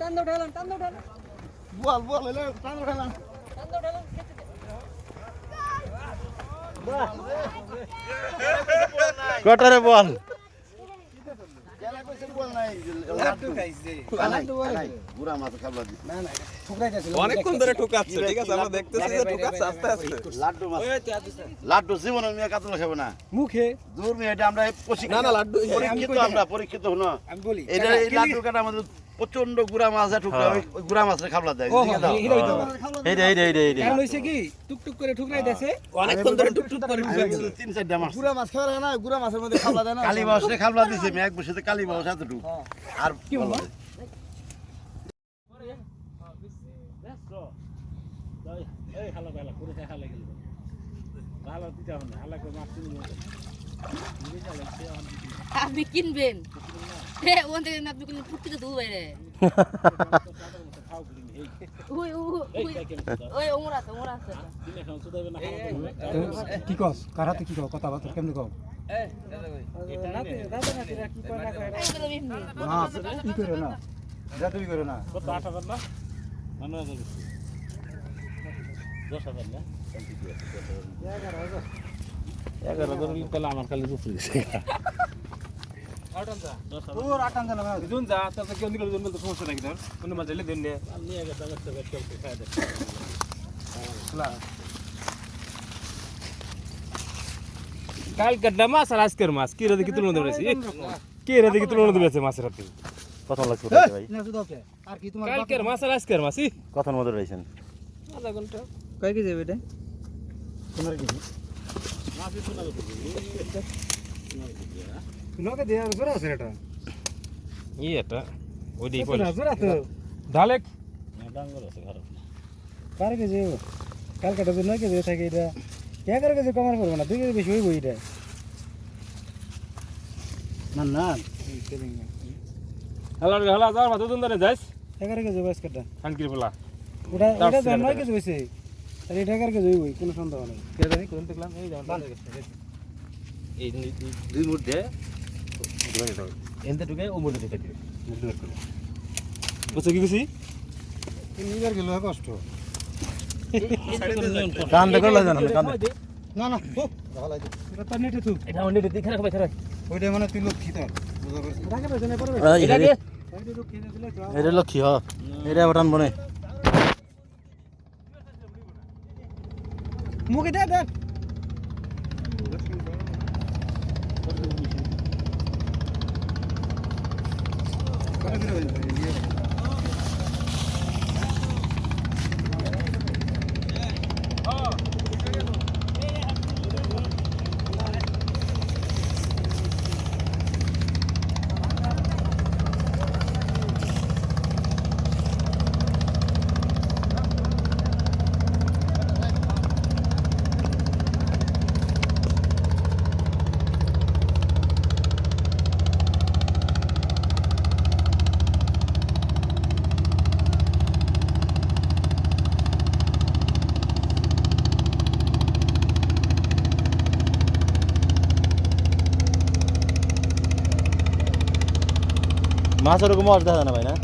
টান দাও ঢালান টান দাও ঢালান। বল বল এলে টান উঠালাম টান দাও ঢালান কটারে বল কেলা কইছে বল। নাই লাড্ডু খাইছে লাড্ডু নাই গুড়া মাছ খাবলা দি না না ঠুকরাইতেছে অনেকক্ষণ ধরে ঠুকাচ্ছে ঠিক আছে? আমরা দেখতেছি যে ঠুকাচ্ছে আস্তে আস্তে। লাড্ডু লাড্ডু জীবনে মিয়া কাতলা খাব না। মুখে? দূর মিয়া এটা আমরা প্রশিক্ষিত না, না, লাড্ডু, পরীক্ষিত আমরা পরীক্ষিত বলি। এটা এই লাড্ডু কাটা আমাদের প্রচণ্ড গুড়া মাছ ওই ওই গুড়া মাছের খাবলা দেয়। এইটা এইটা এইটা এইটা কারণ হইছে কি টুকটুক করে ঠুকরাইতেছে অনেকক্ষণ ধরে টুকটুক করে আমি তিন চারটা মাছ। গুড়া মাছ খাওয়া না গুড়া মাছের মধ্যে খাবলা দেয় না। কালী বাউসে খাবলা দিছে মেয়ে এক বসে কালী বাউস এতটুকু। আর কি বলো? আপনি কিনবেন হে ওখান থেকে আপনি কিনবেন। কি কস কার হাতে কি কও কথা বার্তা কেমনে কও না ই করো না তুমি করো না তোর আটান জানা না দুন যা তাতে কেউ নিকল দুন বলতে সমস্যা নাকি তোর অন্য মাঝে দিন নে কাল কাটলা মাছ আর আজকের মাছ কি রাতে কি তুলনা দেবেছি কি রাতে কি তুলনা দেবেছে মাছের রাতে কত লাগছে বলতে ভাই না শুধু আর কি তোমার কালকের মাছ আর আজকের মাছ ই কতর মধ্যে আধা ঘণ্টা কয় কেজি হবে এটা তোমার কি নকে দেয়া জোরা আছে এটা। ই এটা ওইটাই জোরা জোরা তো। ডালেক বারো কেজি হইব কালকাটা তো নয় কেজি থাকে এটা। এগারো কেজি কমার পড়ব না দুই কেজি বেশি হইব এটা। না না। হালা হালা যাওয়ার মাথা দুন ধরে যাইস। এগারো কেজি বয়স কাটা। খানকির বলা ওটা ওটা এটা। কেজি হয়েছে আর এটা এগারো কেজি হইব? কোনো সন্দেহ নেই। কে জানি কোন দেখলাম এই যেমন এই দুই এনতে ঢুকে ও মধ্যে ঢুকে দিবে। বুঝছ কি বুঝি নিবার গেল কষ্ট। কান দেখো লাগে না কান না না ভালো এটা তো নেটে তুই এটা অন্য দিকে খারাপ হবে ওইটা মানে তুই লক্ষ্মী তোর বুঝা পারছিস? রাখে এটা কে এটা লক্ষ্মী হ। এটা আবার টানবো না মুখে দে দেখ I don't. মাছ ওরকম দেখা যায় না ভাই না?